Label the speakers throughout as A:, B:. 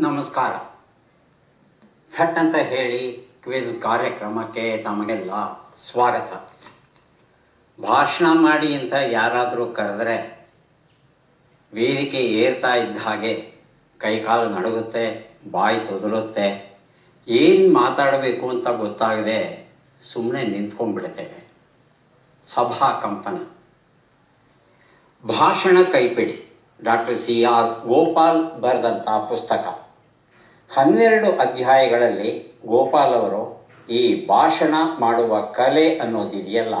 A: ನಮಸ್ಕಾರ. ಥಟ್ ಅಂತ ಹೇಳಿ ಕ್ವಿಜ್ ಕಾರ್ಯಕ್ರಮಕ್ಕೆ ತಮಗೆಲ್ಲ ಸ್ವಾಗತ. ಭಾಷಣ ಮಾಡಿ ಅಂತ ಯಾರಾದರೂ ಕರೆದ್ರೆ ವೇದಿಕೆ ಏರ್ತಾ ಇದ್ದ ಹಾಗೆ ಕೈಕಾಲು ನಡುಗುತ್ತೆ, ಬಾಯಿ ತೊದಲುತ್ತೆ. ಏನು ಮಾತಾಡಬೇಕು ಅಂತ ಗೊತ್ತಾಗದೆ ಸುಮ್ಮನೆ ನಿಂತ್ಕೊಂಡ್ಬಿಡ್ತೇವೆ. ಸಭಾ ಕಂಪನ. ಭಾಷಣ ಕೈಪಿಡಿ. ಡಾಕ್ಟರ್ ಸಿ ಆರ್ ಗೋಪಾಲ್ ಬರೆದಂಥ ಪುಸ್ತಕ. ಹನ್ನೆರಡು ಅಧ್ಯಾಯಗಳಲ್ಲಿ ಗೋಪಾಲ್ ಅವರು ಈ ಭಾಷಣ ಮಾಡುವ ಕಲೆ ಅನ್ನೋದಿದೆಯಲ್ಲ,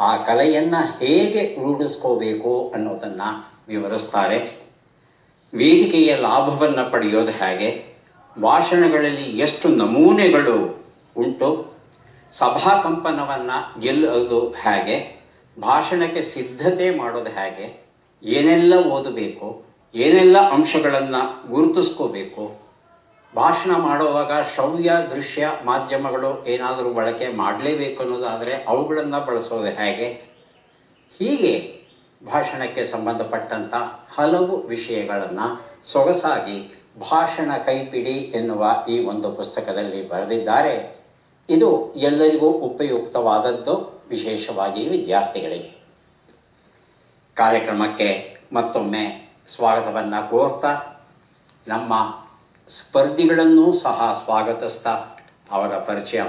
A: ಆ ಕಲೆಯನ್ನು ಹೇಗೆ ರೂಢಿಸ್ಕೋಬೇಕು ಅನ್ನೋದನ್ನು ವಿವರಿಸ್ತಾರೆ. ವೇದಿಕೆಯ ಲಾಭವನ್ನು ಪಡೆಯೋದು ಹೇಗೆ? ಭಾಷಣಗಳಲ್ಲಿ ಎಷ್ಟು ನಮೂನೆಗಳು ಉಂಟು? ಸಭಾಕಂಪನವನ್ನು ಗೆಲ್ಲೋದು ಹೇಗೆ? ಭಾಷಣಕ್ಕೆ ಸಿದ್ಧತೆ ಮಾಡೋದು ಹೇಗೆ? ಏನೆಲ್ಲ ಓದಬೇಕು? ಏನೆಲ್ಲ ಅಂಶಗಳನ್ನು ಗುರುತಿಸ್ಕೋಬೇಕು? ಭಾಷಣ ಮಾಡುವಾಗ ಶ್ರವ್ಯ, ದೃಶ್ಯ ಮಾಧ್ಯಮಗಳು ಏನಾದರೂ ಬಳಕೆ ಮಾಡಲೇಬೇಕು ಅನ್ನೋದಾದರೆ ಅವುಗಳನ್ನು ಬಳಸೋದು ಹೇಗೆ? ಹೀಗೆ ಭಾಷಣಕ್ಕೆ ಸಂಬಂಧಪಟ್ಟಂಥ ಹಲವು ವಿಷಯಗಳನ್ನು ಸೊಗಸಾಗಿ ಭಾಷಣ ಕೈಪಿಡಿ ಎನ್ನುವ ಈ ಒಂದು ಪುಸ್ತಕದಲ್ಲಿ ಬರೆದಿದ್ದಾರೆ. ಇದು ಎಲ್ಲರಿಗೂ ಉಪಯುಕ್ತವಾದದ್ದು, ವಿಶೇಷವಾಗಿ ವಿದ್ಯಾರ್ಥಿಗಳಿಗೆ. ಕಾರ್ಯಕ್ರಮಕ್ಕೆ ಮತ್ತೊಮ್ಮೆ ಸ್ವಾಗತವನ್ನು ಕೋರ್ತಾ, ನಮ್ಮ ಸ್ಪರ್ಧಿಗಳನ್ನೂ ಸಹ ಸ್ವಾಗತಿಸ್ತಾ ಅವರ ಪರಿಚಯ